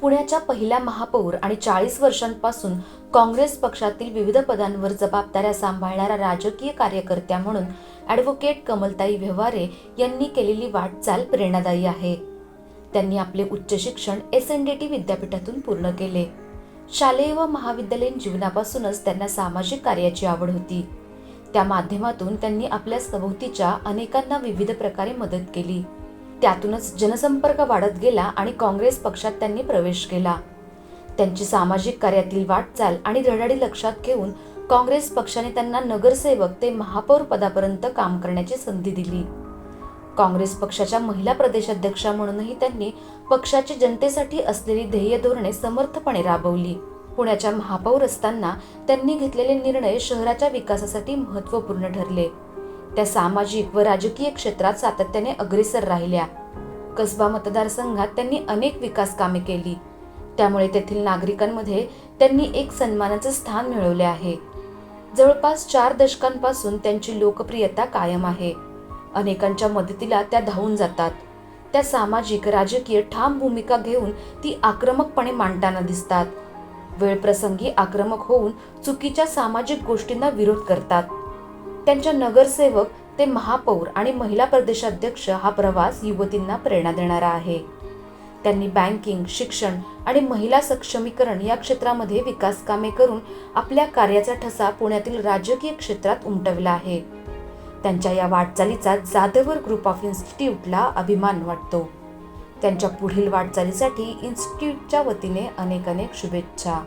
पुण्याच्या पहिल्या महापौर आणि चाळीस वर्षांपासून काँग्रेस पक्षातील विविध पदांवर जबाबदाऱ्या सांभाळणाऱ्या राजकीय कार्यकर्त्या म्हणून ॲडव्होकेट कमलताई व्यवहारे यांनी केलेली वाटचाल प्रेरणादायी आहे. त्यांनी आपले उच्च शिक्षण एस एन डी टी विद्यापीठातून पूर्ण केले. शालेय व महाविद्यालयीन जीवनापासूनच त्यांना सामाजिक कार्याची आवड होती. त्या माध्यमातून त्यांनी आपल्या सभोवतीच्या अनेकांना विविध प्रकारे मदत केली. त्यातूनच जनसंपर्क वाढत गेला आणि काँग्रेस पक्षात त्यांनी प्रवेश केला. त्यांची सामाजिक कार्यातील वाटचाल आणि धडाडी लक्षात घेऊन काँग्रेस पक्षाने त्यांना नगरसेवक ते महापौर पदापर्यंत काम करण्याची संधी दिली. काँग्रेस पक्षाच्या महिला प्रदेशाध्यक्षा म्हणूनही त्यांनी पक्षाची जनतेसाठी असलेली ध्येय धोरणे समर्थपणे राबवली. पुण्याच्या महापौर असताना त्यांनी घेतलेले निर्णय शहराच्या विकासासाठी महत्त्वपूर्ण ठरले. त्या सामाजिक व राजकीय क्षेत्रात सातत्याने अग्रेसर राहिल्या. कसबा मतदारसंघात त्यांनी अनेक विकास कामे केली. त्यामुळे तेथील नागरिकांमध्ये त्यांनी एक सन्मानाचे स्थान मिळवले आहे. जवळपास चार दशकांपासून त्यांची लोकप्रियता कायम आहे. अनेकांच्या मदतीला त्या धावून जातात. त्या सामाजिक राजकीय ठाम भूमिका घेऊन ती आक्रमकपणे मांडताना दिसतात. वेळ प्रसंगी आक्रमक होऊन चुकीच्या सामाजिक गोष्टींना विरोध करतात. त्यांच्या नगरसेवक ते महापौर आणि महिला प्रदेशाध्यक्ष हा प्रवास युवतींना प्रेरणा देणारा आहे. त्यांनी बँकिंग शिक्षण आणि महिला सक्षमीकरण या क्षेत्रामध्ये विकास कामे करून आपल्या कार्याचा ठसा पुण्यातील राजकीय क्षेत्रात उमटवला आहे. त्यांच्या या वाटचालीचा जाधवर ग्रुप ऑफ इन्स्टिट्यूटला अभिमान वाटतो. त्यांच्या पुढील वाटचालीसाठी इन्स्टिट्यूटच्या वतीने अनेक अनेक शुभेच्छा.